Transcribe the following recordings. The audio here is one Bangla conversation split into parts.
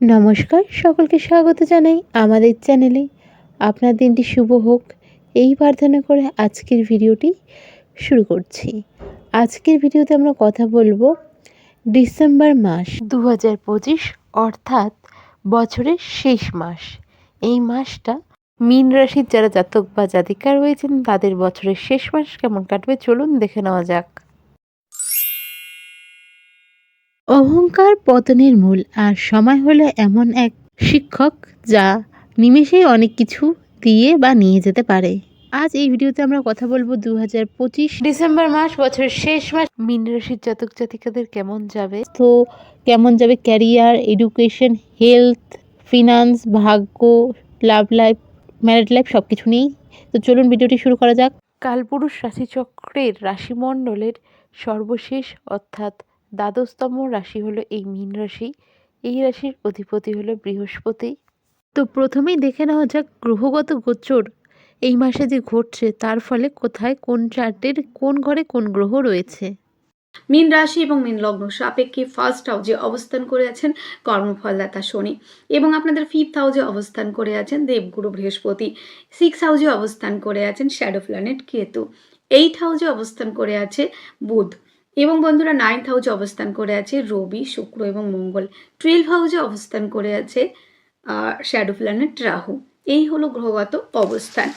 নমস্কার, সকলকে স্বাগত জানাই আমাদের চ্যানেলে। আপনার দিনটি শুভ হোক। এই প্রার্থনা করে আজকের ভিডিওটি শুরু করছি। আজকের ভিডিওতে আমরা কথা বলব ডিসেম্বর মাস দু হাজার পঁচিশ, অর্থাৎ বছরের শেষ মাস। এই মাসটা মীন রাশির যারা জাতক বা জাতিকা রয়েছেন, তাদের বছরের শেষ মাস কেমন কাটবে চলুন দেখে নেওয়া যাক। অহংকার পতনের মূল আর সময় হলো এমন এক শিক্ষক যা নিমেষেই অনেক কিছু দিয়ে বা নিয়ে যেতে পারে। আজ এই ভিডিওতে আমরা কথা বলব দু হাজার পঁচিশ ডিসেম্বর মাস বছরের শেষ মাস মিন রাশির জাতক জাতিকাদের কেমন যাবে? তো কেমন যাবে ক্যারিয়ার এডুকেশন হেলথ ফিনান্স ভাগ্য লাভ লাইফ ম্যারিড লাইফ সব কিছু নিয়েই। তো চলুন ভিডিওটি শুরু করা যাক। কালপুরুষ রাশিচক্রের রাশিমণ্ডলের সর্বশেষ অর্থাৎ দ্বাদশতম রাশি হলো এই মীন রাশি। এই রাশির অধিপতি হলো বৃহস্পতি। তো প্রথমেই দেখে নেওয়া যাক গ্রহগত গোচর এই মাসে যে ঘটছে, তার ফলে কোথায় কোন চার্টের, কোন ঘরে কোন গ্রহ রয়েছে। মীন রাশি এবং মীন লগ্ন সাপেক্ষে ফার্স্ট হাউজে অবস্থান করে আছেন কর্মফলদাতা শনি এবং আপনাদের ফিফথ হাউজে অবস্থান করে আছেন দেবগুরু বৃহস্পতি। সিক্স হাউজে অবস্থান করে আছেন শ্যাডো প্ল্যানেট কেতু। এইট হাউজে অবস্থান করে আছে বুধ। এবং বন্ধুরা নাইন্থ হাউজে অবস্থান করে আছে রবি, শুক্র এবং মঙ্গল। টুয়েলভ হাউজে অবস্থান করে আছে শ্যাডো প্ল্যানেট রাহু। এই হলো গ্রহগত অবস্থান।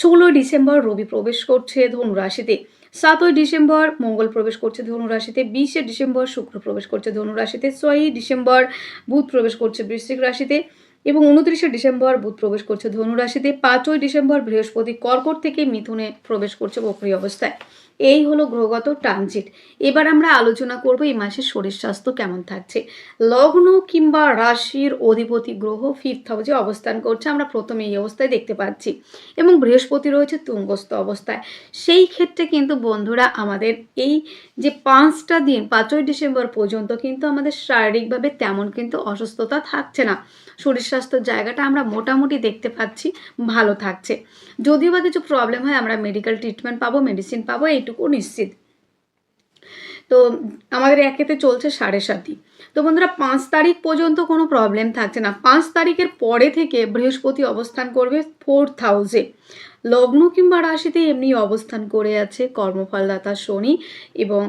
ষোলোই ডিসেম্বর রবি প্রবেশ করছে ধনুরাশিতে। সাতই ডিসেম্বর মঙ্গল প্রবেশ করছে ধনু রাশিতে বিশে ডিসেম্বর শুক্র প্রবেশ করছে ধনু রাশিতে ছয়ই ডিসেম্বর বুধ প্রবেশ করছে বৃশ্চিক রাশিতে। এবং উনত্রিশে ডিসেম্বর বুধ প্রবেশ করছে ধনু রাশিতে পাঁচই ডিসেম্বর বৃহস্পতি কর্কট থেকে মিথুনে প্রবেশ করছে বক্রি অবস্থায়। এই হলো গ্রহগত ট্রানজিট এবার আমরা আলোচনা করব এই মাসের শরীর স্বাস্থ্য কেমন থাকছে। লগ্ন কিংবা রাশির অধিপতি গ্রহ ফিফথ হাউসে অবস্থান করছে, আমরা প্রথমে এই অবস্থায় দেখতে পাচ্ছি। এবং বৃহস্পতি রয়েছে তুঙ্গস্থ অবস্থায়। সেই ক্ষেত্রে কিন্তু বন্ধুরা, আমাদের এই যে পাঁচটা দিন, পাঁচই ডিসেম্বর পর্যন্ত কিন্তু আমাদের শারীরিকভাবে তেমন কিন্তু অসুস্থতা থাকছে না। শরীর স্বাস্থ্যর জায়গাটা আমরা মোটামুটি দেখতে পাচ্ছি, ভালো থাকছে। যদিও বা কিছু প্রবলেম হয়, আমরা মেডিকেল ট্রিটমেন্ট পাবো মেডিসিন পাবো এইটুকু নিশ্চিত। তো আমাদের একেতে চলছে সাড়ে সাতই। তো বন্ধুরা, পাঁচ তারিখ পর্যন্ত কোনো প্রবলেম থাকছে না। পাঁচ তারিখের পরে থেকে বৃহস্পতি অবস্থান করবে ফোর হাউসে লগ্ন কিংবা রাশিতে এমনি অবস্থান করে আছে কর্মফলদাতা শনি এবং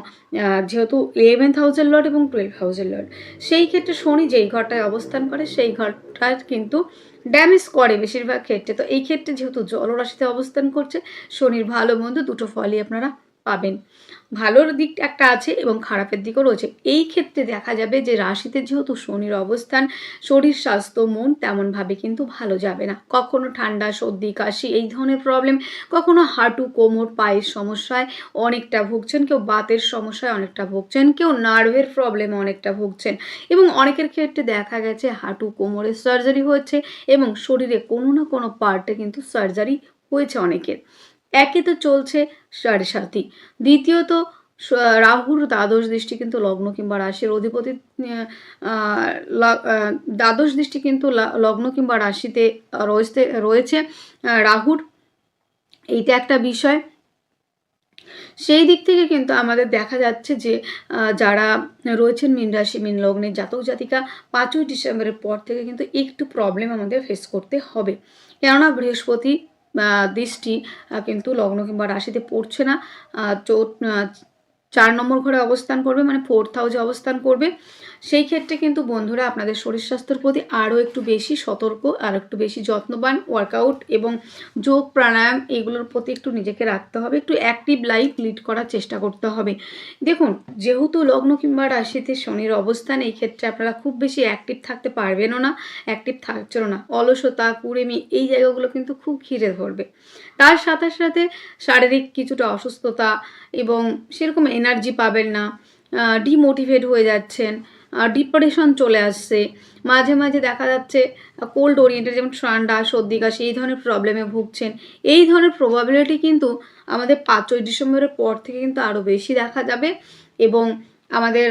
যেহেতু ইলেভেন্থ হাউসের লর্ড এবং টুয়েলভ হাউজের লর্ড সেই ক্ষেত্রে শনি যেই ঘরটায় অবস্থান করে সেই ঘরটায় কিন্তু ড্যামেজ করে বেশিরভাগ ক্ষেত্রে। তো এই ক্ষেত্রে যেহেতু জলরাশিতে অবস্থান করছে, শনির ভালো মন্দ দুটো ফলই আপনারা পাবেন। ভালোর দিক একটা আছে এবং খারাপের দিকও রয়েছে। এই ক্ষেত্রে দেখা যাবে যে রাশিতে যেহেতু শনির অবস্থান, শরীর স্বাস্থ্য, মন তেমনভাবে কিন্তু ভালো যাবে না। কখনো ঠান্ডা, সর্দি, কাশি এই ধরনের প্রবলেম কখনো হাঁটু, কোমর, পায়ের সমস্যায় অনেকটা ভুগছেন, কেউ বাতের সমস্যায় অনেকটা ভুগছেন, কেউ নার্ভের প্রবলেমে অনেকটা ভুগছেন। এবং অনেকের ক্ষেত্রে দেখা গেছে হাঁটু কোমরের সার্জারি হয়েছে এবং শরীরে কোনো না কোনো পার্টে কিন্তু সার্জারি হয়েছে অনেকের। একে তো চলছে সাড়ে সাতই। দ্বিতীয়ত রাহুর দ্বাদশ দৃষ্টি কিন্তু লগ্ন কিংবা রাশির অধিপতি দ্বাদশ দৃষ্টি কিন্তু লগ্ন কিংবা রাশিতে রয়েছে রয়েছে। রাহুর এইটা একটা বিষয়। সেই দিক থেকে কিন্তু আমাদের দেখা যাচ্ছে যে যারা রয়েছেন মিন রাশি, মিন লগ্নের জাতক জাতিকা, পাঁচই ডিসেম্বরের পর থেকে কিন্তু একটু প্রবলেম আমাদের ফেস করতে হবে। কেননা বৃহস্পতি দৃষ্টি কিন্তু লগ্ন কিংবা রাশিতে পড়ছে না। চার নম্বর ঘরে অবস্থান করবে মানে ফোর্থ হাউসে অবস্থান করবে। সেই ক্ষেত্রে কিন্তু বন্ধুরা আপনাদের শরীর স্বাস্থ্যের প্রতি আরও একটু বেশি সতর্ক আর একটু বেশি যত্নবান ওয়ার্কআউট এবং যোগ, প্রাণায়াম এগুলোর প্রতি একটু নিজেকে রাখতে হবে, একটু অ্যাক্টিভ লাইফ লিড করার চেষ্টা করতে হবে। দেখুন, যেহেতু লগ্ন কিংবা রাশিতে শনির অবস্থান, এই ক্ষেত্রে আপনারা খুব বেশি অ্যাক্টিভ থাকতে পারবেনও না অ্যাক্টিভ থাকছেও না। অলসতা, কুড়েমি এই জায়গাগুলো কিন্তু খুব ঘিরে ধরবে। তার সাথে সাথে শারীরিক কিছুটা অসুস্থতা এবং সেরকম এনার্জি পাবেন না ডিমোটিভেট হয়ে যাচ্ছেন ডিপ্রেশন চলে আসছে। মাঝে মাঝে দেখা যাচ্ছে কোল্ড ওরিয়েন্টেড যেমন ঠান্ডা, সর্দি, কাশি এই ধরনের প্রবলেমে ভুগছেন। এই ধরনের প্রবাবিলিটি কিন্তু আমাদের পাঁচই ডিসেম্বরের পর থেকে কিন্তু আরও বেশি দেখা যাবে এবং আমাদের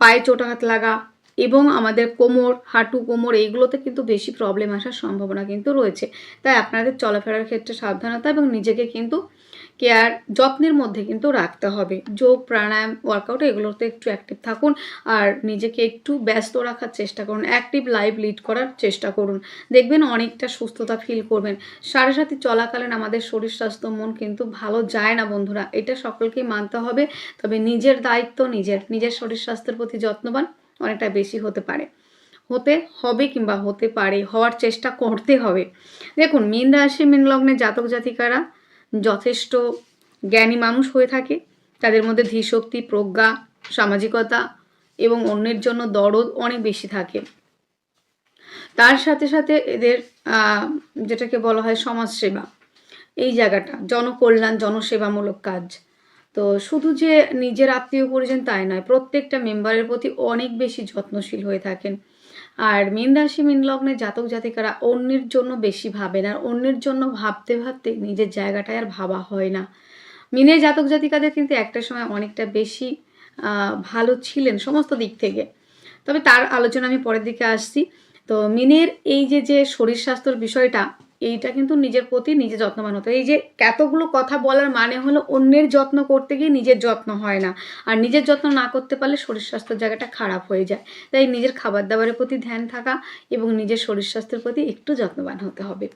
পায়ে চোটাঘাত লাগা এবং আমাদের কোমর, হাঁটু, কোমর এইগুলোতে কিন্তু বেশি প্রবলেম আসার সম্ভাবনা কিন্তু রয়েছে। তাই আপনাদের চলাফেরার ক্ষেত্রে সাবধানতা এবং নিজেকে কিন্তু কেয়ার যত্নের মধ্যে কিন্তু রাখতে হবে। যোগ, প্রাণায়াম ওয়ার্কআউট এগুলোতে একটু অ্যাক্টিভ থাকুন আর নিজেকে একটু ব্যস্ত রাখার চেষ্টা করুন। অ্যাক্টিভ লাইফ লিড করার চেষ্টা করুন। দেখবেন অনেকটা সুস্থতা ফিল করবেন। সাড়ে সাথে চলাকালীন আমাদের শরীর, স্বাস্থ্য, মন কিন্তু ভালো যায় না বন্ধুরা। এটা সকলকেই মানতে হবে। তবে নিজের দায়িত্ব নিজের। নিজের শরীর, স্বাস্থ্যের প্রতি যত্নবান অনেকটা বেশি হতে পারে। হতে হবে কিংবা হতে পারে, হওয়ার চেষ্টা করতে হবে। দেখুন, মীন রাশি, মীন লগ্নে জাতক জাতিকারা যথেষ্ট জ্ঞানী মানুষ হয়ে থাকে। তাদের মধ্যে ধীশক্তি, প্রজ্ঞা, সামাজিকতা এবং অন্যের জন্য দরদ অনেক বেশি থাকে। তার সাথে সাথে এদের যেটাকে বলা হয় সমাজসেবা। এই জায়গাটা, জনকল্যাণ, জনসেবামূলক কাজ। তো শুধু যে নিজের আত্মীয় পরিজন তাই নয়, প্রত্যেকটা মেম্বারের প্রতি অনেক বেশি যত্নশীল হয়ে থাকেন। আর মীন রাশি, মীন লগ্নে জাতক জাতিকারা অন্যের জন্য বেশি ভাবেন আর অন্যের জন্য ভাবতে ভাবতে নিজের জায়গাটায় আর ভাবা হয় না। মিনের জাতক জাতিকাদের কিন্তু একটা সময় অনেকটা বেশি ভালো ছিলেন সমস্ত দিক থেকে। তবে তার আলোচনা আমি পরের দিকে আসছি। তো মিনের এই যে যে শরীর স্বাস্থ্যর বিষয়টা এইটা কিন্তু নিজের প্রতি নিজে যত্নবান হতে এই যে এতগুলো কথা বলার মানে হলো অন্যের যত্ন করতে গিয়ে নিজের যত্ন হয় না। আর নিজের যত্ন না করতে পারলে শরীর স্বাস্থ্যের জায়গাটা খারাপ হয়ে যায়। তাই নিজের খাবার দাবারের প্রতি ধ্যান থাকা এবং নিজের শরীর স্বাস্থ্যের প্রতি একটু যত্নবান হতে হবে।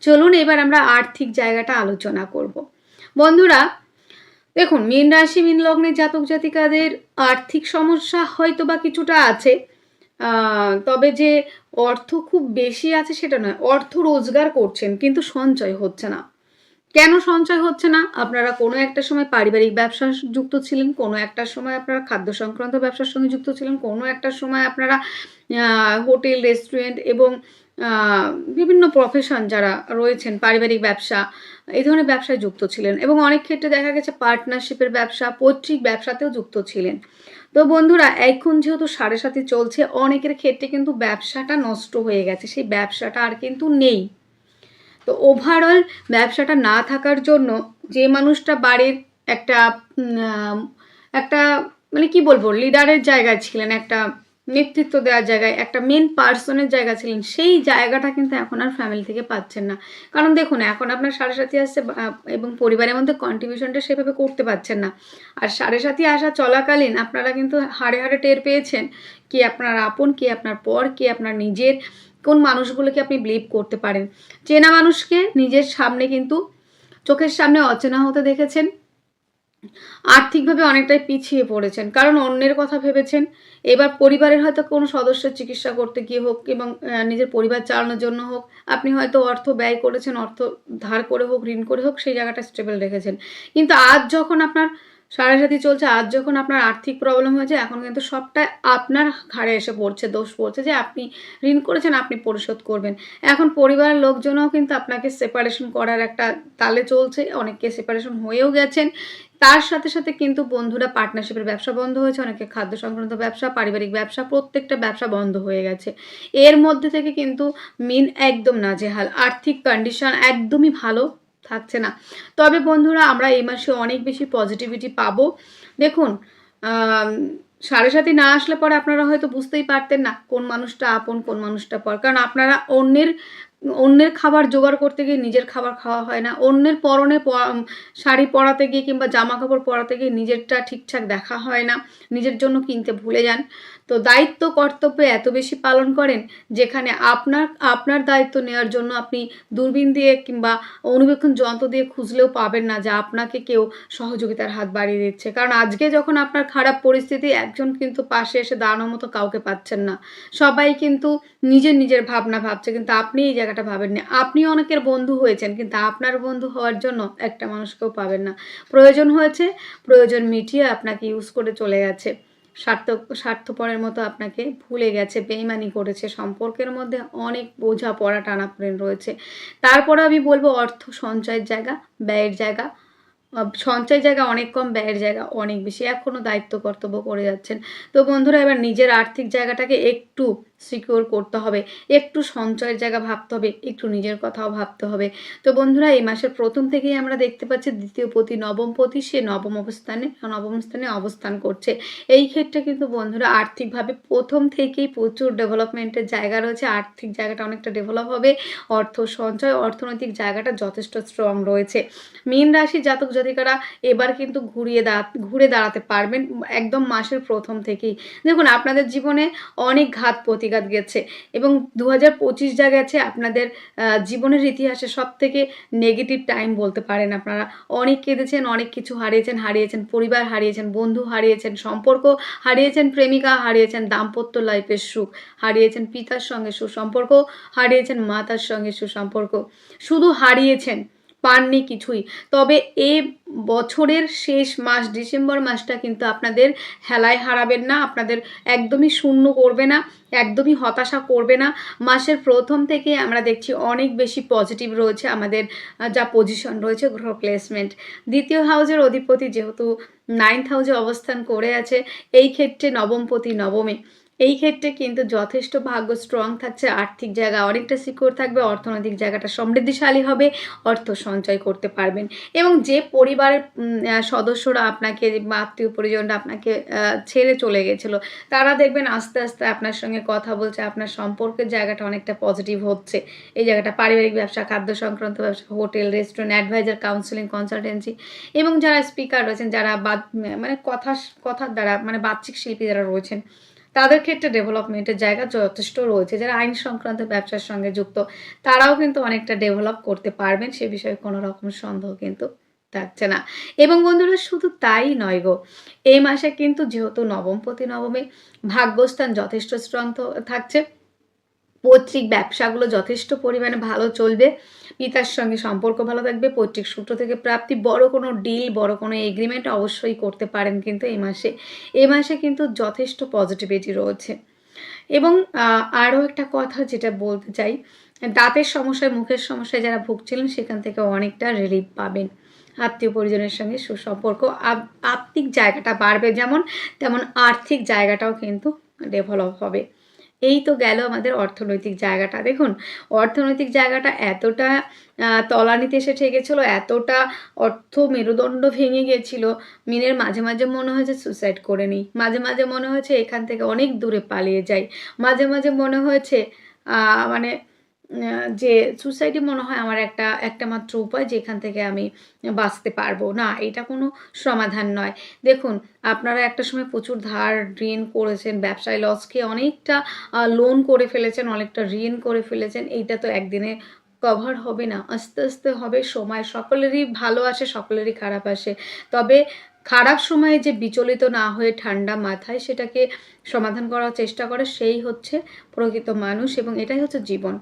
চলুন এবার আমরা আর্থিক জায়গাটা আলোচনা করব। বন্ধুরা, দেখুন, মীন রাশি, মীন লগ্নের জাতক জাতিকাদের আর্থিক সমস্যা হয়তো বা কিছুটা আছে। তবে যে অর্থ খুব বেশি আছে সেটা নয়, অর্থ রোজগার করছেন, কিন্তু সঞ্চয় হচ্ছে না। কেন সঞ্চয় হচ্ছে না? আপনারা কোনো একটা সময় পারিবারিক ব্যবসা যুক্ত ছিলেন, কোনো একটা সময় আপনারা খাদ্য সংক্রান্ত ব্যবসার সঙ্গে যুক্ত ছিলেন, কোনো একটা সময় আপনারা হোটেল, রেস্টুরেন্ট এবং বিভিন্ন প্রফেশন যারা রয়েছেন, পারিবারিক ব্যবসা, এই ধরনের ব্যবসায় যুক্ত ছিলেন এবং অনেক ক্ষেত্রে দেখা গেছে পার্টনারশিপের ব্যবসা, পৈতৃক ব্যবসাতেও যুক্ত ছিলেন। তো বন্ধুরা, এখন যেহেতু সাড়ে সাথে চলছে, অনেকের ক্ষেত্রে কিন্তু ব্যবসাটা নষ্ট হয়ে গেছে। সেই ব্যবসাটা আর কিন্তু নেই। তো ওভারঅল ব্যবসাটা না থাকার জন্য যে মানুষটা বাড়ির একটা একটা মানে কি বলব লিডারের জায়গায় ছিলেন, একটা নেতৃত্ব দেওয়ার জায়গায়, একটা মেন পার্সনের জায়গা ছিলেন, সেই জায়গাটা কিন্তু এখন আর ফ্যামিলি থেকে পাচ্ছেন না। কারণ দেখুন, এখন আপনার সাড়ে সাথী আসছে এবং পরিবারের মধ্যে কন্ট্রিবিউশনটা সেভাবে করতে পারছেন না। আর সাড়ে সাথী আসা চলাকালীন আপনারা কিন্তু হাড়ে হাড়ে টের পেয়েছেন, কি আপনার আপন, কি আপনার পর, কি আপনার নিজের, কোন মানুষগুলোকে আপনি বিলিভ করতে পারেন। চেনা মানুষকে নিজের সামনে কিন্তু, চোখের সামনে অচেনা হতে দেখেছেন আর্থিকভাবে অনেকটাই পিছিয়ে পড়েছেন। কারণ অন্যের কথা ভেবেছেন, এবার পরিবারের হয়তো কোনো সদস্যের চিকিৎসা করতে গিয়ে হোক এবং নিজের পরিবার চালানোর জন্য হোক, আপনি হয়তো অর্থ ব্যয় করেছেন, অর্থ ধার করে হোক, ঋণ করে হোক, সেই জায়গাটা স্টেবল রেখেছেন। কিন্তু আজ যখন আপনার সাড়ে সাথী চলছে। আজ যখন আপনার আর্থিক প্রবলেম হয়েছে, এখন কিন্তু সবটাই আপনার ঘাড়ে এসে পড়ছে, দোষ পড়ছে যে আপনি ঋণ করেছেন, আপনি পরিশোধ করবেন। এখন পরিবারের লোকজনও কিন্তু আপনাকে সেপারেশন করার একটা তালে চলছে অনেকে সেপারেশন হয়েও গেছেন। তার সাথে সাথে কিন্তু বন্ধুরা পার্টনারশিপের ব্যবসা বন্ধ হয়েছে, অনেকে খাদ্য সংক্রান্ত ব্যবসা, পারিবারিক ব্যবসা, প্রত্যেকটা ব্যবসা বন্ধ হয়ে গেছে। এর মধ্যে থেকে কিন্তু মিন একদম নাজেহাল। আর্থিক কন্ডিশন একদমই ভালো। থাকছে না। তবে বন্ধুরা, আমরা এই মাসে অনেক বেশি পজিটিভিটি পাবো। দেখুন সাড়ে সাথে না আসলে পরে আপনারা হয়তো বুঝতেই পারতেন না কোন মানুষটা আপন, কোন মানুষটা পর। কারণ আপনারা অন্যের অন্যের খাবার জোগাড় করতে গিয়ে নিজের খাবার খাওয়া হয় না। অন্যের পরনে শাড়ি পরাতে গিয়ে কিংবা জামা কাপড় পরাতে গিয়ে নিজেরটা ঠিকঠাক দেখা হয় না। নিজের জন্য কিনতে ভুলে যান। তো দায়িত্ব কর্তব্য এত বেশি পালন করেন যেখানে আপনার আপনার দায়িত্ব নেওয়ার জন্য আপনি দূরবীন দিয়ে কিংবা অনুবেক্ষণ যন্ত্র দিয়ে খুঁজলেও পাবেন না যে আপনাকে কেউ সহযোগিতার হাত বাড়িয়ে দিচ্ছে। কারণ আজকে যখন আপনার খারাপ পরিস্থিতি, একজন কিন্তু পাশে এসে দাঁড়ানোর মতো কাউকে পাচ্ছেন না। সবাই কিন্তু নিজের নিজের ভাবনা ভাবছে, কিন্তু আপনি এই জায়গাটা ভাবেননি। আপনি অনেকের বন্ধু হয়েছেন, কিন্তু আপনার বন্ধু হওয়ার জন্য একটা মানুষকেও পাবেন না। প্রয়োজন হয়েছে, প্রয়োজন মিটিয়ে আপনাকে ইউজ করে চলে গেছে। স্বার্থ স্বার্থপরের মতো আপনাকে ভুলে গেছে, বেইমানি করেছে, সম্পর্কের মধ্যে অনেক বোঝা পড়া টানাপোড়েন রয়েছে। তারপরে আমি বলব অর্থ সঞ্চয়ের জায়গা, ব্যয়ের জায়গা। সঞ্চয় জায়গা অনেক কম, ব্যয়ের জায়গা অনেক বেশি। এখনও দায়িত্ব কর্তব্য করে যাচ্ছেন। তো বন্ধুরা, এবার নিজের আর্থিক জায়গাটাকে একটু সিকিওর করতে হবে। একটু সঞ্চয়ের জায়গা ভাবতে হবে, একটু নিজের কথাও ভাবতে হবে। তো বন্ধুরা, এই মাসের প্রথম থেকেই আমরা দেখতে পাচ্ছি দ্বিতীয় পতি, নবম পতি, সে নবম অবস্থানে, নবম স্থানে অবস্থান করছে। এই ক্ষেত্রে কিন্তু বন্ধুরা, আর্থিকভাবে প্রথম থেকেই প্রচুর ডেভেলপমেন্টের জায়গা রয়েছে। আর্থিক জায়গাটা অনেকটা ডেভেলপ হবে, অর্থ সঞ্চয়, অর্থনৈতিক জায়গাটা যথেষ্ট স্ট্রং রয়েছে। মীন রাশির জাতক জাতিকারা এবার কিন্তু ঘুরিয়ে দাঁড়া ঘুরে দাঁড়াতে পারবেন, একদম মাসের প্রথম থেকেই। দেখুন, আপনাদের জীবনে অনেক ঘাত প্রতিঘাত গেছে। এবং দু হাজার পঁচিশ যা গেছে, আপনাদের জীবনের ইতিহাসে সব থেকে নেগেটিভ টাইম বলতে পারেন আপনারা। অনেক কেঁদেছেন, অনেক কিছু হারিয়েছেন হারিয়েছেন পরিবার, হারিয়েছেন বন্ধু, হারিয়েছেন সম্পর্ক, হারিয়েছেন প্রেমিকা, হারিয়েছেন দাম্পত্য লাইফের সুখ, হারিয়েছেন পিতার সঙ্গে সুসম্পর্ক, হারিয়েছেন মাতার সঙ্গে সুসম্পর্ক। শুধু হারিয়েছেন পাননি কিছুই। তবে এ বছরের শেষ মাস, ডিসেম্বর মাসটা কিন্তু আপনাদের হেলায় হারাবেন না, আপনাদের একদমই শূন্য করবে না, একদমই হতাশা করবে না। মাসের প্রথম থেকে আমরা দেখছি অনেক বেশি পজিটিভ রয়েছে আমাদের যা পজিশন রয়েছে গ্রহ প্লেসমেন্ট দ্বিতীয় হাউজের অধিপতি যেহেতু নাইন্থ হাউজে অবস্থান করে আছে, এই ক্ষেত্রে নবমপতি নবমে। এই ক্ষেত্রে কিন্তু যথেষ্ট ভাগ্য স্ট্রং থাকছে, আর্থিক জায়গা অনেকটা সিকিউর থাকবে, অর্থনৈতিক জায়গাটা সমৃদ্ধিশালী হবে, অর্থ সঞ্চয় করতে পারবেন। এবং যে পরিবারের সদস্যরা আপনাকে, আত্মীয় পরিজনরা আপনাকে ছেড়ে চলে গেছিল, তারা দেখবেন আস্তে আস্তে আপনার সঙ্গে কথা বলছে, আপনার সম্পর্কের জায়গাটা অনেকটা পজিটিভ হচ্ছে। এই জায়গাটা পারিবারিক ব্যবসা, খাদ্য সংক্রান্ত ব্যবসা, hotel restaurant adviser counselling consultancy এবং যারা স্পিকার রয়েছেন, যারা বাদ মানে কথা, কথার দ্বারা মানে বাহ্যিক শিল্পী যারা রয়েছেন তাদের ক্ষেত্রে ডেভেলপমেন্টের জায়গা যথেষ্ট রয়েছে। যারা আইন সংক্রান্ত ব্যবসার সঙ্গে যুক্ত, তারাও কিন্তু অনেকটা ডেভেলপ করতে পারবেন, সে বিষয়ে কোনো রকম সন্দেহ কিন্তু থাকছে না। এবং বন্ধুরা, শুধু তাই নয় গো, এই মাসে কিন্তু যেহেতু নবম প্রতি নবমে ভাগ্যস্থান যথেষ্ট স্ট্রং থাকছে। পৈতৃক ব্যবসাগুলো যথেষ্ট পরিমাণে ভালো চলবে। পিতার সঙ্গে সম্পর্ক ভালো থাকবে, পৈতৃক সূত্র থেকে প্রাপ্তি, বড় কোনো ডিল বড় কোনো এগ্রিমেন্ট অবশ্যই করতে পারেন কিন্তু এই মাসে। এই মাসে কিন্তু যথেষ্ট পজিটিভিটি রয়েছে। এবং আরও একটা কথা যেটা বলতে চাই, দাঁতের সমস্যায়, মুখের সমস্যায় যারা ভুগছিলেন সেখান থেকে অনেকটা রিলিফ পাবেন। আত্মীয় পরিজনের সঙ্গে সুসম্পর্ক আত্মিক জায়গাটা বাড়বে যেমন, তেমন আর্থিক জায়গাটাও কিন্তু ডেভেলপ হবে। এই তো গেল আমাদের অর্থনৈতিক জায়গাটা। দেখুন, অর্থনৈতিক জায়গাটা এতটা তলানিতে এসে ঠেকেছিল, এতটা অর্থ মেরুদণ্ড ভেঙে গেছিল, মিনের মাঝে মাঝে মনে হয়েছে সুসাইড করে নিই। মাঝে মাঝে মনে হয়েছে এখান থেকে অনেক দূরে পালিয়ে যাই। মাঝে মাঝে মনে হয়েছে মানে যে সুসাইডই মনে হয় আমার একটা একটা মাত্র উপায় যেখান থেকে আমি বাঁচতে পারব। না, এটা কোনো সমাধান নয়। দেখুন, আপনারা একটা সময় প্রচুর ধার ঋণ করেছেন, ব্যবসায় লস খেয়ে অনেকটা লোন করে ফেলেছেন, অনেকটা ঋণ করে ফেলেছেন, এইটা তো একদিনে কভার হবে না। আস্তে আস্তে হবে, সময় সকলেরই ভালো আসে, সকলেরই খারাপ আসে। তবে খারাপ সময়ে যে বিচলিত না হয়ে ঠান্ডা মাথায় সেটাকে সমাধান করার চেষ্টা করে, সেই হচ্ছে প্রকৃত মানুষ এবং এটাই হচ্ছে জীবন।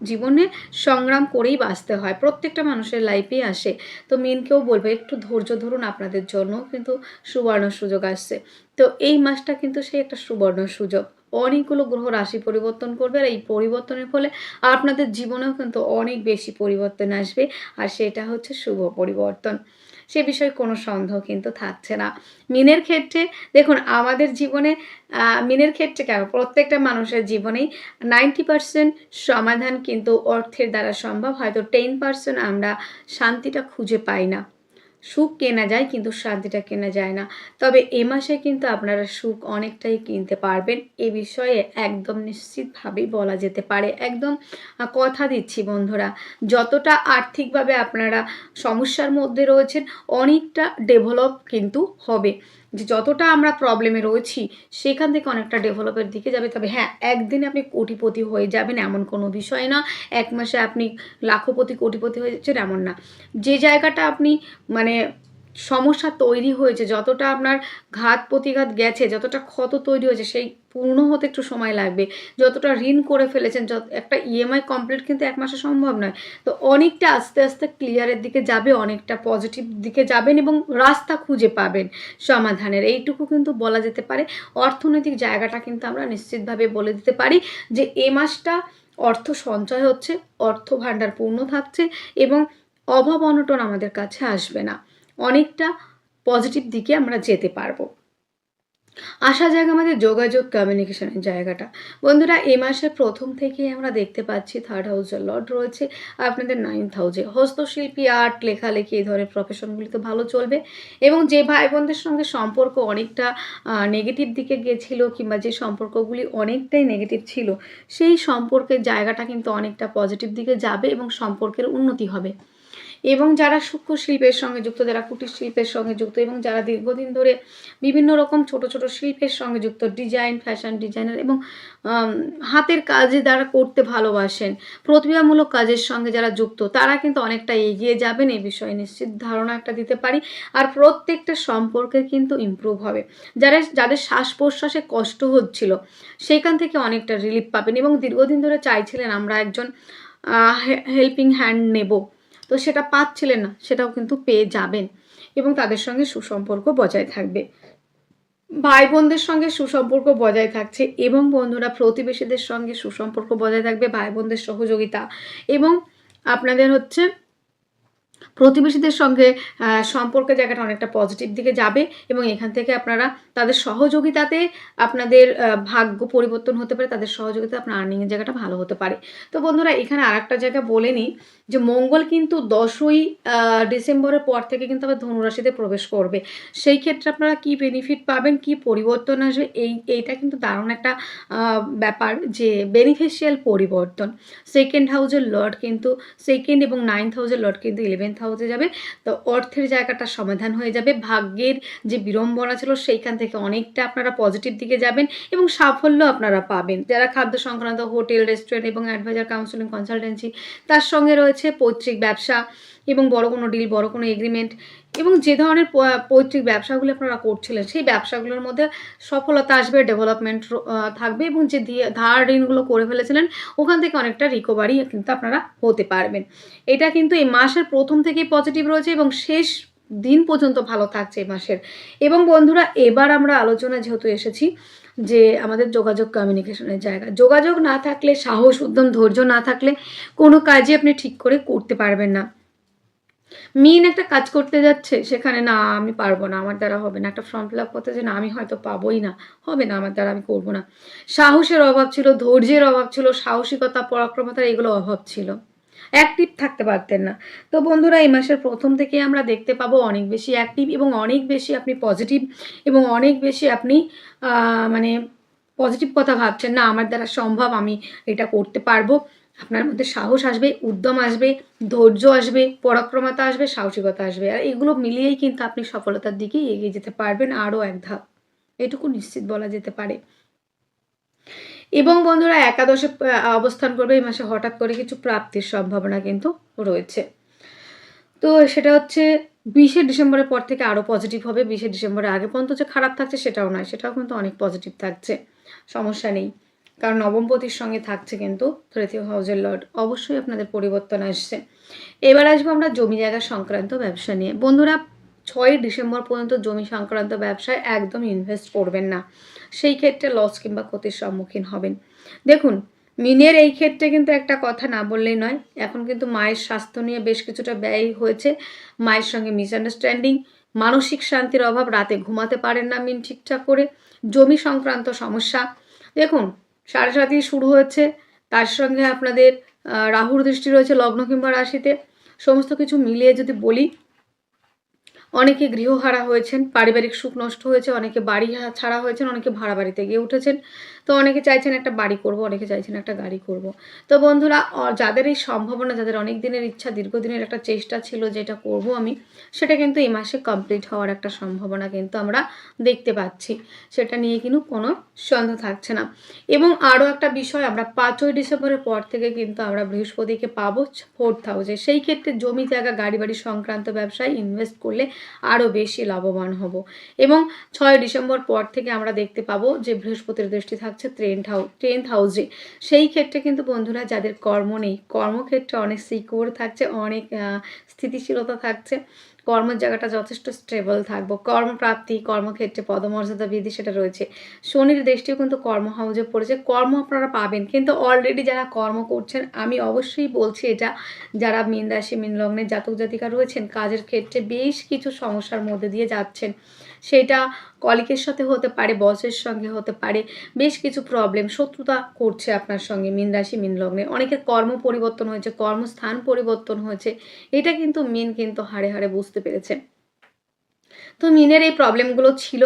জীবনে সংগ্রাম করেই বাঁচতে হয়। প্রত্যেকটা মানুষের লাইফেই আসে। তো মেনকেও বলব, একটু ধৈর্য ধরুন আপনাদের জন্য কিন্তু সুবর্ণ সুযোগ আসছে। তো এই মাসটা কিন্তু সেই একটা সুবর্ণ সুযোগ। অনেকগুলো গ্রহ রাশি পরিবর্তন করবে আর এই পরিবর্তনের ফলে আপনাদের জীবনেও কিন্তু অনেক বেশি পরিবর্তন আসবে। আর সেটা হচ্ছে শুভ পরিবর্তন। সে বিষয়ে কোনো সন্দেহ কিন্তু থাকছে না। মিনের ক্ষেত্রে দেখুন, আমাদের জীবনে মিনের ক্ষেত্রে কেন? প্রত্যেকটা মানুষের জীবনেই নাইনটি পার্সেন্ট সমাধান কিন্তু অর্থের দ্বারা সম্ভব। হয়তো টেন পার্সেন্ট আমরা শান্তিটা খুঁজে পাই না। সুখ কেনা যায় কিন্তু শান্তিটা কেনা যায় না। তবে এ মাসে কিন্তু আপনারা সুখ অনেকটাই কিনতে পারবেন। এ বিষয়ে একদম নিশ্চিতভাবেই বলা যেতে পারে। একদম কথা দিচ্ছি বন্ধুরা। যতটা আর্থিকভাবে আপনারা সমস্যার মধ্যে রয়েছেন, অনেকটা ডেভেলপ কিন্তু হবে। যে যতটা আমরা প্রবলেমে রয়েছি, সেখান থেকে অনেকটা ডেভেলপের দিকে যাবে। তবে হ্যাঁ একদিনে আপনি কোটিপতি হয়ে যাবেন এমন কোনো বিষয় না। এক মাসে আপনি লাখপতি, কোটিপতি হয়ে যাচ্ছেন এমন না। যে জায়গাটা আপনি মানে সমস্যা তৈরি হয়েছে, যতটা আপনার ঘাত প্রতিঘাত গেছে, যতটা ক্ষত তৈরি হয়েছে, সেই পূর্ণ হতে একটু সময় লাগবে। যতটা ঋণ করে ফেলেছেন, যত, একটা ইএমআই কমপ্লিট কিন্তু এক মাসে সম্ভব নয়। তো অনেকটা আস্তে আস্তে ক্লিয়ারের দিকে যাবে, অনেকটা পজিটিভ দিকে যাবেন এবং রাস্তা খুঁজে পাবেন সমাধানের। এইটুকু কিন্তু বলা যেতে পারে। অর্থনৈতিক জায়গাটা কিন্তু আমরা নিশ্চিতভাবে বলে দিতে পারি যে, এ মাসটা অর্থ সঞ্চয় হচ্ছে, অর্থ ভাণ্ডার পূর্ণ থাকছে এবং অভাব অনটন আমাদের কাছে আসবে না। অনেকটা পজিটিভ দিকে আমরা যেতে পারব। আসা জায়গা আমাদের যোগাযোগ কমিউনিকেশনের জায়গাটা। বন্ধুরা এই মাসের প্রথম থেকেই আমরা দেখতে পাচ্ছি থার্ড হাউসের লট রয়েছে। আপনাদের নাইন্থ হাউসে হস্তশিল্পী আর্ট লেখালেখি এই ধরনের প্রফেশনগুলিতে ভালো চলবে। এবং যে ভাই বোনদের সঙ্গে সম্পর্ক অনেকটা নেগেটিভ দিকে গেছিল কিংবা যে সম্পর্কগুলি অনেকটাই নেগেটিভ ছিল, সেই সম্পর্কের জায়গাটা কিন্তু অনেকটা পজিটিভ দিকে যাবে এবং সম্পর্কের উন্নতি হবে। এবং যারা সূক্ষ্ম শিল্পের সঙ্গে যুক্ত, যারা কুটির শিল্পের সঙ্গে যুক্ত এবং যারা দীর্ঘদিন ধরে বিভিন্ন রকম ছোট ছোট শিল্পের সঙ্গে যুক্ত ডিজাইন ফ্যাশন ডিজাইনার এবং হাতের কাজে যারা করতে ভালোবাসেন, প্রতিভামূলক কাজের সঙ্গে যারা যুক্ত, তারা কিন্তু অনেকটা এগিয়ে যাবেন এই বিষয়ে নিশ্চিত ধারণা একটা দিতে পারি। আর প্রত্যেকটা সম্পর্কের কিন্তু ইমপ্রুভ হবে। যারা, যাদের শ্বাস প্রশ্বাসে কষ্ট হচ্ছিল, সেখান থেকে অনেকটা রিলিফ পাবেন এবং দীর্ঘদিন ধরে চাইছিলেন আমরা একজন হেল্পিং হ্যান্ড নেব। তো সেটা পাচ্ছিলেন না, সেটাও কিন্তু পেয়ে যাবেন এবং তাদের সঙ্গে সুসম্পর্ক বজায় থাকবে। ভাই বোনদের সঙ্গে সুসম্পর্ক বজায় থাকছে এবং বন্ধুরা প্রতিবেশীদের সঙ্গে সুসম্পর্ক বজায় থাকবে ভাই বোনদের সহযোগিতা এবং আপনাদের হচ্ছে প্রতিবেশীদের সঙ্গে সম্পর্কের জায়গাটা অনেকটা পজিটিভ দিকে যাবে এবং এখান থেকে আপনারা তাদের সহযোগিতাতে আপনাদের ভাগ্য পরিবর্তন হতে পারে, তাদের সহযোগিতা আপনার আর্নিংয়ের জায়গাটা ভালো হতে পারে। তো বন্ধুরা, এখানে আর একটা জায়গা বলে নিই যে মঙ্গল কিন্তু দশই ডিসেম্বরের পর থেকে কিন্তু আবার ধনুরাশিতে প্রবেশ করবে। সেই ক্ষেত্রে আপনারা কি বেনিফিট পাবেন, কি পরিবর্তন আসবে, এই, এইটা কিন্তু দারুণ একটা ব্যাপার যে বেনিফিশিয়াল পরিবর্তন। সেকেন্ড হাউজের লর্ড কিন্তু সেকেন্ড এবং নাইন্থ হাউসের লর্ড কিন্তু ইলেভেন্থ হাউসে যাবে। তো অর্থের জায়গাটা সমাধান হয়ে যাবে। ভাগ্যের যে বিড়ম্বনা ছিল, সেইখান থেকে অনেকটা আপনারা পজিটিভ দিকে যাবেন এবং সাফল্য আপনারা পাবেন। যারা খাদ্য সংক্রান্ত হোটেল রেস্টুরেন্ট এবং অ্যাডভাইজার কাউন্সিলিং কনসালটেন্সি তার সঙ্গে রয়েছে পৈতৃক ব্যবসা এবং বড় কোনো ডিল বড় কোনো এগ্রিমেন্ট এবং যে ধরনের পৈতৃক ব্যবসাগুলি আপনারা করছিলেন, সেই ব্যবসাগুলোর মধ্যে সফলতা আসবে ডেভেলপমেন্ট থাকবে এবং যে ধার ঋণগুলো করে ফেলেছিলেন, ওখান থেকে অনেকটা রিকভারি কিন্তু আপনারা হতে পারবেন। এটা কিন্তু এই মাসের প্রথম থেকেই পজিটিভ রয়েছে এবং শেষ দিন পর্যন্ত ভালো থাকছে এই মাসের। এবং বন্ধুরা, এবার আমরা আলোচনা যেহেতু এসেছি যে আমাদের যোগাযোগ কমিউনিকেশনের জায়গা, যোগাযোগ না থাকলে, সাহস, উদ্যম, ধৈর্য না থাকলে কোনো কাজই আপনি ঠিক করে করতে পারবেন না। মেন একটা কাজ করতে যাচ্ছে, সেখানে না, আমি পারব না, আমার দ্বারা হবে না। একটা ফর্ম ফিল আপ করতে যে না, আমি হয়তো পাবোই না, হবে না, আমার দ্বারা আমি করব না। সাহসের অভাব ছিল, ধৈর্যের অভাব ছিল, সাহসিকতা, পরাক্রমতার এগুলো অভাব ছিল। অ্যাক্টিভ থাকতে পারতেন না। তো বন্ধুরা, এই মাসের প্রথম থেকে আমরা দেখতে পাবো অনেক বেশি অ্যাক্টিভ এবং অনেক বেশি আপনি পজিটিভ এবং অনেক বেশি আপনি মানে পজিটিভ কথা ভাবছেন, না, আমার দ্বারা সম্ভব আমি এটা করতে পারব। আপনার মধ্যে সাহস আসবে, উদ্যম আসবে, ধৈর্য আসবে, পরাক্রমতা আসবে, সাহসিকতা আসবে। আর এগুলো মিলিয়েই কিন্তু আপনি সফলতার দিকেই এগিয়ে যেতে পারবেন আরও এক ধাপ। এটুকু নিশ্চিত বলা যেতে পারে। এবং বন্ধুরা, একাদশে অবস্থান করবে এই মাসে হঠাৎ করে কিছু প্রাপ্তির সম্ভাবনা কিন্তু রয়েছে। তো সেটা হচ্ছে, বিশে ডিসেম্বরের পর থেকে আরও পজিটিভ হবে। বিশে ডিসেম্বরের আগে পর্যন্ত যে খারাপ থাকছে সেটাও নয়, সেটাও কিন্তু অনেক পজিটিভ থাকছে। সমস্যা নেই। কারণ নবমপতির সঙ্গে থাকছে কিন্তু তৃতীয় হাউজের লর্ড। অবশ্যই আপনাদের পরিবর্তন আসছে। এবার আসব আমরা জমি জায়গা সংক্রান্ত ব্যবসা নিয়ে। বন্ধুরা, ছয় ডিসেম্বর পর্যন্ত জমি সংক্রান্ত ব্যবসায় একদম ইনভেস্ট করবেন না। সেই ক্ষেত্রে লস কিংবা ক্ষতির সম্মুখীন হবেন। দেখুন, মিনের এই ক্ষেত্রে কিন্তু একটা কথা না বললেই নয়, এখন কিন্তু মায়ের স্বাস্থ্য নিয়ে বেশ কিছুটা ব্যয় হয়েছে। মায়ের সঙ্গে মিসআন্ডারস্ট্যান্ডিং মানসিক শান্তির অভাব, রাতে ঘুমাতে পারেন না মিন ঠিকঠাক করে। জমি সংক্রান্ত সমস্যা। দেখুন সাড়ে সাতই শুরু হচ্ছে। তার সঙ্গে আপনাদের রাহুর দৃষ্টি রয়েছে লগ্ন কিংবা রাশিতে। সমস্ত কিছু মিলিয়ে যদি বলি অনেকে গৃহহারা হয়েছেন, পারিবারিক সুখ নষ্ট হয়েছে, অনেকে বাড়ি ছাড়া হয়েছেন, অনেকে ভাড়া বাড়িতে গিয়ে উঠেছেন। তো অনেকে চাইছেন একটা বাড়ি করব, অনেকে চাইছেন একটা গাড়ি করব। তো বন্ধুরা যাদের এই সম্ভাবনা, যাদের অনেক দিনের ইচ্ছা, দীর্ঘদিনের একটা চেষ্টা ছিল যে এটা করব আমি, সেটা কিন্তু এই মাসে কমপ্লিট হওয়ার একটা সম্ভাবনা কিন্তু আমরা দেখতে পাচ্ছি। সেটা নিয়ে কিন্তু কোনো সন্দেহ থাকছে না। এবং আরও একটা বিষয়, আমরা পাঁচই ডিসেম্বরের পর থেকে কিন্তু আমরা বৃহস্পতিকে পাবো ফোর্থ হাউসে সেই ক্ষেত্রে জমি জায়গা, গাড়ি বাড়ি সংক্রান্ত ব্যবসায় ইনভেস্ট করলে আরও বেশি লাভবান হব। এবং ছয় ডিসেম্বর পর থেকে আমরা দেখতে পাবো যে বৃহস্পতির দৃষ্টি থাকছে ট্রেন হাউস টেন্থ হাউসে সেই ক্ষেত্রে কিন্তু বন্ধুরা যাদের কর্ম নেই, কর্মক্ষেত্রে অনেক সিকিউর থাকছে, অনেক স্থিতিশীলতা থাকছে। কর্মের জায়গাটা যথেষ্ট স্টেবল থাকব। কর্মপ্রাপ্তি, কর্মক্ষেত্রে পদমর্যাদা বৃদ্ধি সেটা রয়েছে। শনির দেশটিও কিন্তু কর্ম হাউজে পড়েছে। কর্ম আপনারা পাবেন। কিন্তু অলরেডি যারা কর্ম করছেন, আমি অবশ্যই বলছি এটা, যারা মীন রাশি, মীন লগ্নের জাতক জাতিকা রয়েছেন, কাজের ক্ষেত্রে বেশ কিছু সমস্যার মধ্যে দিয়ে যাচ্ছেন। সেটা কলিকের সাথে হতে পারে, বসের সঙ্গে হতে পারে, বেশ কিছু প্রবলেম শত্রুতা করছে আপনার সঙ্গে, মিন রাশি, মিন লগ্নে। অনেকের কর্ম পরিবর্তন হয়েছে, কর্মস্থান পরিবর্তন হয়েছে, এটা কিন্তু মিন কিন্তু হাড়ে হাড়ে বুঝতে পেরেছে। তো মিনের এই প্রবলেমগুলো ছিল,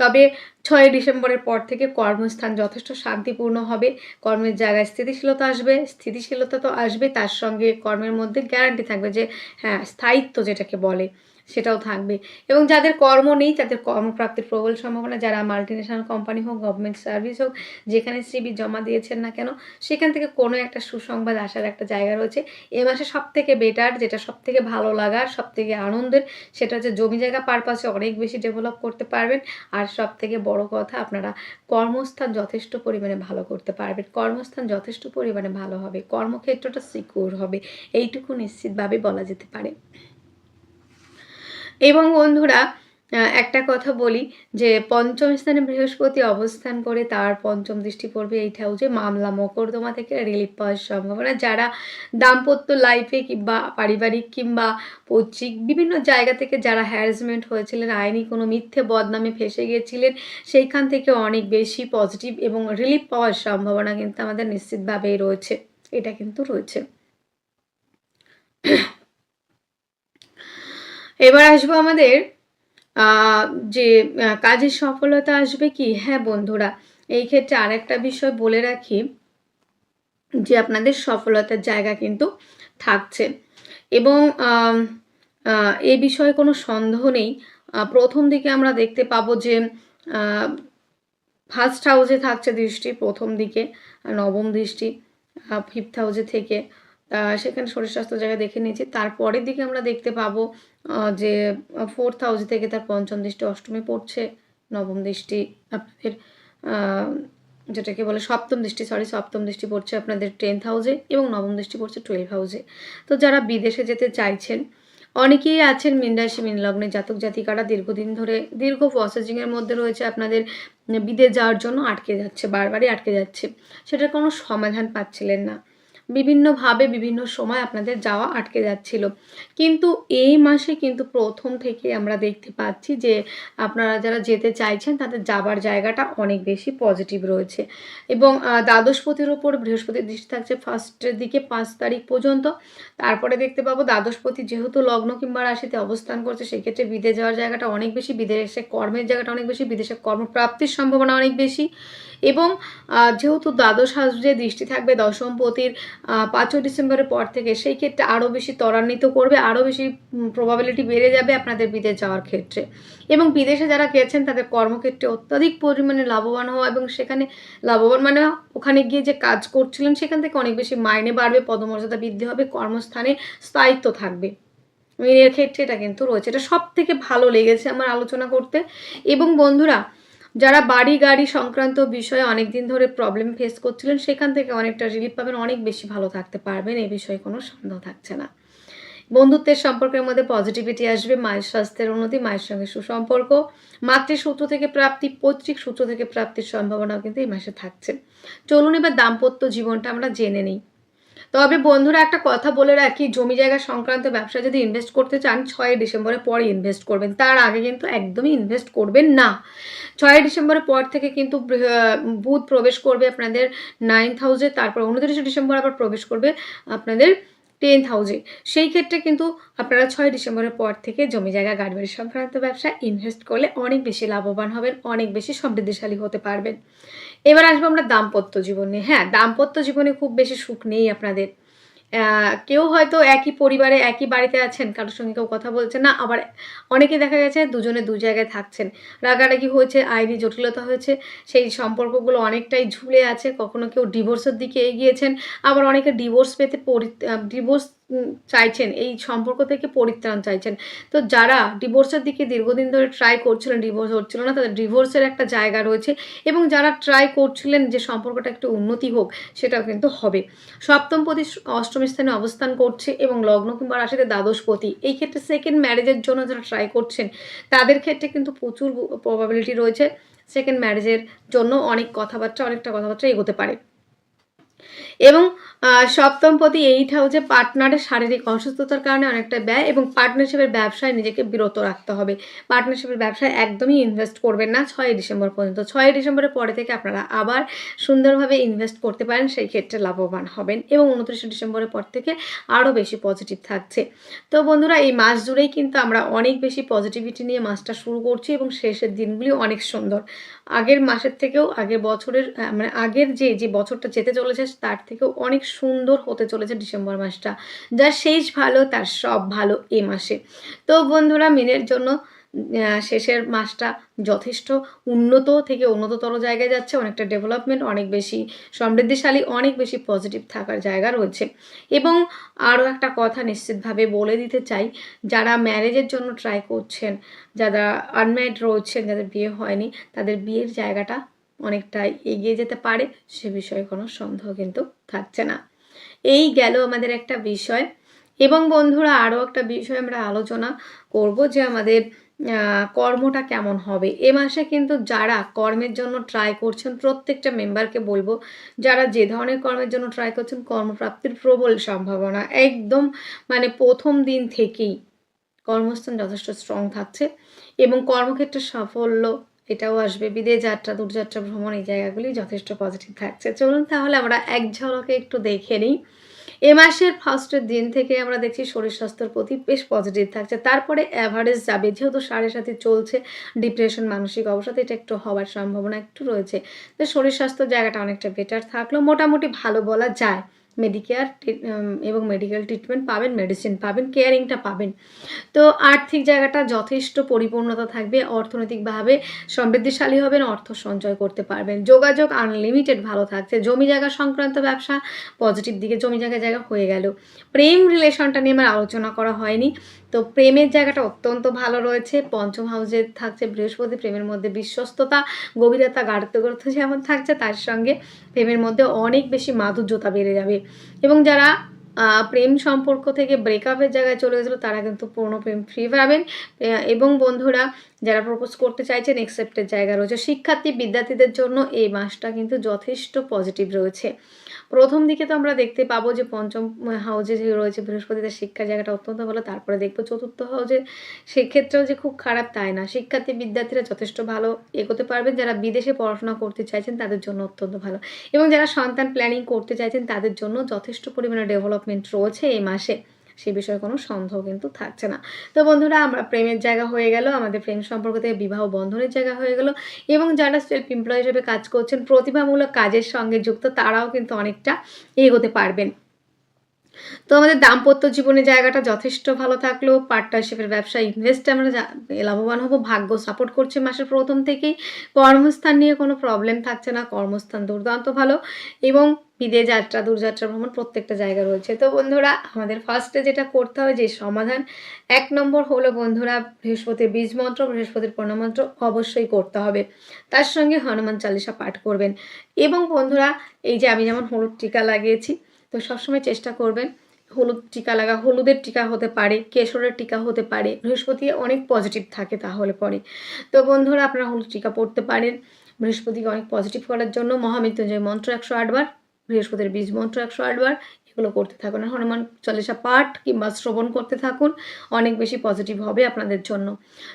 তবে ছয় ডিসেম্বরের পর থেকে কর্মস্থান যথেষ্ট শান্তিপূর্ণ হবে, কর্মের জায়গায় স্থিতিশীলতা আসবে, স্থিতিশীলতা তো আসবে, তার সঙ্গে কর্মের মধ্যে গ্যারান্টি থাকবে যে হ্যাঁ স্থায়িত্ব যেটাকে বলে সেটাও থাকবে। এবং যাদের কর্ম নেই, তাদের কর্মপ্রাপ্তির প্রবল সম্ভাবনা, যারা মাল্টিনেশনাল কোম্পানি হোক গভর্নমেন্ট সার্ভিস হোক, যেখানে সিবি জমা দিয়েছেন না কেন, সেখান থেকে কোনো একটা সুসংবাদ আসার একটা জায়গা রয়েছে। এ মাসে সব থেকে বেটার যেটা সব থেকে ভালো লাগার সব থেকে আনন্দের, সেটা হচ্ছে জমি জায়গা পারপাসে অনেক বেশি ডেভেলপ করতে পারবেন। আর সব থেকে বড় কথা, আপনারা কর্মস্থান যথেষ্ট পরিমাণে ভালো করতে পারবেন। কর্মস্থান যথেষ্ট পরিমাণে ভালো হবে। কর্মক্ষেত্রটা সিকিউর হবে। এইটুকু নিশ্চিতভাবে বলা যেতে পারে। এবং বন্ধুরা একটা কথা বলি যে পঞ্চম স্থানে বৃহস্পতি অবস্থান করে তার পঞ্চম দৃষ্টি পড়বে এই হাউজে মামলা মকর্দমা থেকে রিলিফ পাওয়ার সম্ভাবনা। যারা দাম্পত্য লাইফে কিংবা পারিবারিক কিংবা পৈতৃক বিভিন্ন জায়গা থেকে যারা হ্যারাসমেন্ট হয়েছিলেন, আইনি কোনো মিথ্যে বদনামে ফেসে গিয়েছিলেন, সেইখান থেকে অনেক বেশি পজিটিভ এবং রিলিফ পাওয়ার সম্ভাবনা কিন্তু আমাদের নিশ্চিতভাবেই রয়েছে। এটা কিন্তু রয়েছে। এবার আসব আমাদের যে কাজের সফলতা আসবে কি? হ্যাঁ বন্ধুরা, এই ক্ষেত্রে আরেকটা বিষয় বলে রাখি যে, আপনাদের সফলতার জায়গা কিন্তু থাকছে। এবং এ বিষয়ে কোনো সন্দেহ নেই। প্রথম দিকে আমরা দেখতে পাবো যে ফার্স্ট হাউসে থাকছে দৃষ্টি, প্রথম দিকে নবম দৃষ্টি ফিফথ হাউসে থেকে। সেখানে শরীর স্বাস্থ্য জায়গা দেখে নিয়েছি। তারপরের দিকে আমরা দেখতে পাবো যে ফোর্থ হাউস থেকে তার পঞ্চম দৃষ্টি অষ্টমে পড়ছে, নবম দৃষ্টি আপনাদের যেটাকে বলে সপ্তম দৃষ্টি সরি সপ্তম দৃষ্টি পড়ছে আপনাদের টেন্থ হাউসে এবং নবম দৃষ্টি পড়ছে টুয়েলভ হাউসে তো যারা বিদেশে যেতে চাইছেন, অনেকেই আছেন মীন রাশি, মীন লগ্নে জাতক জাতিকারা, দীর্ঘদিন ধরে, দীর্ঘ প্রসেসিংয়ের মধ্যে রয়েছে আপনাদের, বিদেশ যাওয়ার জন্য আটকে যাচ্ছে, বারবারই আটকে যাচ্ছে। সেটার কোনো সমাধান পাচ্ছিলেন না। বিভিন্নভাবে বিভিন্ন সময় আপনাদের যাওয়া আটকে যাচ্ছিল। কিন্তু এই মাসে কিন্তু প্রথম থেকে আমরা দেখতে পাচ্ছি যে আপনারা যারা যেতে চাইছেন তাদের যাবার জায়গাটা অনেক বেশি পজিটিভ রয়েছে। এবং দ্বাদশপতির ওপর বৃহস্পতির দৃষ্টি থাকছে ফার্স্টের দিকে পাঁচ তারিখ পর্যন্ত। তারপরে দেখতে পাবো দ্বাদশপতি যেহেতু লগ্ন কিংবা রাশিতে অবস্থান করছে, সেক্ষেত্রে বিদেশ যাওয়ার জায়গাটা অনেক বেশি, বিদেশে কর্মের জায়গাটা অনেক বেশি, বিদেশে কর্মপ্রাপ্তির সম্ভাবনা অনেক বেশি। এবং যেহেতু দ্বাদশ হাউসে দৃষ্টি থাকবে দশমপতির পাঁচই ডিসেম্বরের পর থেকে, সেই ক্ষেত্রে আরও বেশি ত্বরান্বিত করবে আরও বেশি প্রবাবিলিটি বেড়ে যাবে আপনাদের বিদেশ যাওয়ার ক্ষেত্রে। এবং বিদেশে যারা গেছেন, তাদের কর্মক্ষেত্রে অত্যাধিক পরিমাণে লাভবান হওয়া এবং সেখানে লাভবান মানে ওখানে গিয়ে যে কাজ করছিলেন, সেখান থেকে অনেক বেশি মাইনে বাড়বে, পদমর্যাদা বৃদ্ধি হবে, কর্মস্থানে স্থায়িত্ব থাকবে। এর ক্ষেত্রে এটা কিন্তু রয়েছে। এটা সব থেকে ভালো লেগেছে আমার আলোচনা করতে। এবং বন্ধুরা যারা বাড়ি গাড়ি সংক্রান্ত বিষয়ে অনেক দিন ধরে প্রবলেম ফেস করছিলেন, সেখান থেকে অনেকটা রিলিফ পাবেন, অনেক বেশি ভালো থাকতে পারবেন এই বিষয়ে কোনো সন্দেহ থাকছে না। বন্ধুত্বের সম্পর্কের মধ্যে পজিটিভিটি আসবে, মায়ের স্বাস্থ্যের উন্নতি, মায়ের সঙ্গে সুসম্পর্ক, মাতৃসূত্র থেকে প্রাপ্তি, পৈতৃক সূত্র থেকে প্রাপ্তির সম্ভাবনাও কিন্তু এই মাসে থাকছে। চলুন এবার দাম্পত্য জীবনটা আমরা জেনে নিই। তবে বন্ধুরা, একটা কথা বলে রাখি, জমি জায়গা সংক্রান্ত ব্যবসা যদি ইনভেস্ট করতে চান, ছয় ডিসেম্বরের পরে ইনভেস্ট করবেন। তার আগে কিন্তু একদমই ইনভেস্ট করবেন না। ছয় ডিসেম্বরের পর থেকে কিন্তু বুধ প্রবেশ করবে আপনাদের নাইন্থ হাউসে তারপর উনত্রিশে ডিসেম্বর আবার প্রবেশ করবে আপনাদের টেন্থ হাউসে সেই ক্ষেত্রে কিন্তু আপনারা ছয় ডিসেম্বরের পর থেকে জমি জায়গা গাড়ি বাড়ি সংক্রান্ত ব্যবসা ইনভেস্ট করলে অনেক বেশি লাভবান হবেন, অনেক বেশি সমৃদ্ধিশালী হতে পারবেন। এবার আসব আমরা দাম্পত্য জীবনে। হ্যাঁ দাম্পত্য জীবনে খুব বেশি সুখ নেই আপনাদের। কেউ হয়তো একই পরিবারে, একই বাড়িতে আছেন, কারোর সঙ্গে কেউ কথা বলছে না, আবার অনেকে দেখা গেছে দুজনে দু জায়গায় থাকছেন। রাগারাগি হয়েছে, আইনি জটিলতা হয়েছে, সেই সম্পর্কগুলো অনেকটাই ঝুলে আছে, কখনো কেউ ডিভোর্সের দিকে এগিয়েছেন, আবার অনেকে ডিভোর্স পেতে ডিভোর্স চাইছেন, এই সম্পর্ক থেকে পরিত্রাণ চাইছেন। তো যারা ডিভোর্সের দিকে দীর্ঘদিন ধরে ট্রাই করছিলেন ডিভোর্স হচ্ছিল না, তাদের ডিভোর্সের একটা জায়গা রয়েছে এবং যারা ট্রাই করছিলেন যে সম্পর্কটা একটু উন্নতি হোক, সেটাও কিন্তু হবে। সপ্তমপতি অষ্টম স্থানে অবস্থান করছে এবং লগ্ন কিংবা রাশিতে দ্বাদশপতি এই ক্ষেত্রে সেকেন্ড ম্যারেজের জন্য যারা ট্রাই করছেন, তাদের ক্ষেত্রে কিন্তু প্রচুর প্রবাবিলিটি রয়েছে সেকেন্ড ম্যারেজের জন্য অনেক কথাবার্তা, অনেকটা কথাবার্তা এগোতে পারে। এবং সপ্তমপতি এইট হাউসে পার্টনারের শারীরিক অসুস্থতার কারণে অনেকটা ব্যয় এবং পার্টনারশিপের ব্যবসায় নিজেকে বিরত রাখতে হবে। পার্টনারশিপের ব্যবসায় একদমই ইনভেস্ট করবেন না। ছয়ই ডিসেম্বর পর্যন্ত। ছয়ই ডিসেম্বরের পরে থেকে আপনারা আবার সুন্দরভাবে ইনভেস্ট করতে পারেন, সেই ক্ষেত্রে লাভবান হবেন এবং উনত্রিশে ডিসেম্বরের পর থেকে আরও বেশি পজিটিভ থাকছে। তো বন্ধুরা, এই মাস জুড়েই কিন্তু আমরা অনেক বেশি পজিটিভিটি নিয়ে মাসটা শুরু করছি এবং শেষের দিনগুলি অনেক সুন্দর। আগের মাসের থেকেও আগের বছরের মানে আগের যে যে বছরটা যেতে চলেছে, তার থেকেও অনেক সুন্দর হতে চলেছে ডিসেম্বর মাসটা। যার শেষ ভালো, তার সব ভালো এ মাসে। তো বন্ধুরা, মিনের জন্য শেষের মাসটা যথেষ্ট উন্নত থেকে উন্নততর জায়গায় যাচ্ছে। অনেকটা ডেভেলপমেন্ট অনেক বেশি সমৃদ্ধিশালী, অনেক বেশি পজিটিভ থাকার জায়গা রয়েছে। এবং আরও একটা কথা নিশ্চিতভাবে বলে দিতে চাই, যারা ম্যারেজের জন্য ট্রাই করছেন, যারা আনম্যারিড রয়েছেন, যাদের বিয়ে হয়নি, তাদের বিয়ের জায়গাটা অনেকটাই এগিয়ে যেতে পারে, সে বিষয়ে কোনো সন্দেহ কিন্তু থাকছে না। এই গেল আমাদের একটা বিষয়। এবং বন্ধুরা, আরও একটা বিষয় আমরা আলোচনা করব যে আমাদের কর্মটা কেমন হবে। এ মাসে কিন্তু যারা কর্মের জন্য ট্রাই করছেন, প্রত্যেকটা মেম্বারকে বলব, যারা যে ধরনের কর্মের জন্য ট্রাই করছেন, কর্মপ্রাপ্তির প্রবল সম্ভাবনা। একদম মানে প্রথম দিন থেকেই কর্মস্থান যথেষ্ট স্ট্রং থাকছে এবং কর্মক্ষেত্রে সাফল্য এটাও আসবে। বিদেশ যাত্রা, দূরযাত্রা, ভ্রমণ এই জায়গাগুলি যথেষ্ট পজিটিভ থাকছে। চলুন তাহলে আমরা এক ঝলকে একটু দেখে নিই। এ মাসের ফার্স্টের দিন থেকে আমরা দেখছি শরীর স্বাস্থ্যের প্রতি বেশ পজিটিভ থাকছে। তারপরে অ্যাভারেজ যাবে, যেহেতু সাড়ে সাথে চলছে ডিপ্রেশন মানসিক অবসাতে এটা একটু হওয়ার সম্ভাবনা একটু রয়েছে। তো শরীর স্বাস্থ্য জায়গাটা অনেকটা বেটার থাকলেও মোটামুটি ভালো বলা যায়। মেডিকেয়ার এবং মেডিকেল ট্রিটমেন্ট পাবেন মেডিসিন পাবেন কেয়ারিংটা পাবেন। তো আর্থিক জায়গাটা যথেষ্ট পরিপূর্ণতা থাকবে, অর্থনৈতিকভাবে সমৃদ্ধিশালী হবেন, অর্থ সঞ্চয় করতে পারবেন। যোগাযোগ আনলিমিটেড ভালো থাকছে। জমি জায়গা সংক্রান্ত ব্যবসা পজিটিভ দিকে জমি জায়গা জায়গা হয়ে গেল। প্রেম রিলেশনটা নিয়ে আমার আলোচনা করা হয়নি। তো প্রেমের জায়গাটা অত্যন্ত ভালো রয়েছে। পঞ্চম হাউসে থাকছে বৃহস্পতি, প্রেমের মধ্যে বিশ্বস্ততা, গভীরতা গাঢ়ত্বগ্রত যেমন থাকছে, তার সঙ্গে প্রেমের মধ্যে অনেক বেশি মাধুর্যতা বেড়ে যাবে। এবং যারা প্রেম সম্পর্ক থেকে ব্রেকআপের জায়গায় চলে গেছিল, তারা কিন্তু পূর্ণ প্রেম ফ্রি পাবেন। এবং বন্ধুরা যারা প্রপোজ করতে চাইছেন এক্সেপ্টের জায়গা রয়েছে। শিক্ষার্থী, বিদ্যার্থীদের জন্য এই মাসটা কিন্তু যথেষ্ট পজিটিভ রয়েছে। প্রথম দিকে তো আমরা দেখতে পাবো যে পঞ্চম হাউজে যে রয়েছে বৃহস্পতিদের শিক্ষার জায়গাটা অত্যন্ত ভালো, তারপরে দেখব চতুর্থ হাউজে সেক্ষেত্রেও যে খুব খারাপ তাই না। শিক্ষার্থী, বিদ্যার্থীরা যথেষ্ট ভালো এগোতে পারবেন, যারা বিদেশে পড়াশোনা করতে চাইছেন তাদের জন্য অত্যন্ত ভালো। এবং যারা সন্তান প্ল্যানিং করতে চাইছেন তাদের জন্য যথেষ্ট পরিমাণে ডেভেলপমেন্ট রয়েছে এই মাসে। সে বিষয়ে কোনো সন্দেহ কিন্তু থাকছে না। তো বন্ধুরা, আমরা প্রেমের জায়গা হয়ে গেল, আমাদের প্রেম সম্পর্ক থেকে বিবাহ বন্ধনের জায়গা হয়ে গেল এবং যারা সেলফ এমপ্লয় হিসেবে কাজ করছেন, প্রতিভামূলক কাজের সঙ্গে যুক্ত, তারাও কিন্তু অনেকটা এগোতে পারবেন। তো আমাদের দাম্পত্য জীবনে জায়গাটা যথেষ্ট ভালো থাকলেও পার্টনারশিপের ব্যবসায় ইনভেস্টে আমরা লাভবান হব, ভাগ্য সাপোর্ট করছে মাসের প্রথম থেকেই। কর্মস্থান নিয়ে কোনো প্রবলেম থাকছে না, কর্মস্থান দুর্দান্ত ভালো এবং বিদেশ যাত্রা, দূরযাত্রা ভ্রমণ প্রত্যেকটা জায়গা রয়েছে। তো বন্ধুরা, আমাদের ফার্স্টে যেটা করতে হবে, যে সমাধান, এক নম্বর হলো বন্ধুরা, বৃহস্পতির বীজ মন্ত্র, বৃহস্পতির প্রণমন্ত্র অবশ্যই করতে হবে। তার সঙ্গে হনুমান চালিসা পাঠ করবেন। এবং বন্ধুরা, এই যে আমি যেমন হলুদ টিকা লাগিয়েছি তো সবসময় চেষ্টা করবেন হলুদ টিকা লাগা, হলুদের টিকা হতে পারে, কেশরের টিকা হতে পারে, বৃহস্পতি অনেক পজিটিভ থাকে তাহলে পরে। তো বন্ধুরা, আপনারা হলুদ টিকা পড়তে পারেন, বৃহস্পতিকে অনেক পজিটিভ করার জন্য। মহামৃত্যুঞ্জয় মন্ত্র একশো আটবার, বৃহস্পতির বীজ মন্ত্র একশো আটবার এগুলো করতে থাকুন। আর হনুমান চল্লিশা পাঠ কিংবা শ্রবণ করতে থাকুন, অনেক বেশি পজিটিভ হবে আপনাদের জন্য।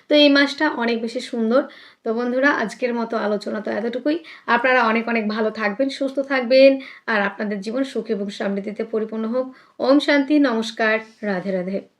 তো এই মাসটা অনেক বেশি সুন্দর। তো বন্ধুরা, আজকের মতো আলোচনা তো এতটুকুই। আপনারা অনেক অনেক ভালো থাকবেন, সুস্থ থাকবেন, আর আপনাদের জীবন সুখ এবং সমৃদ্ধিতে পরিপূর্ণ হোক। ওম শান্তি, নমস্কার, রাধে রাধে।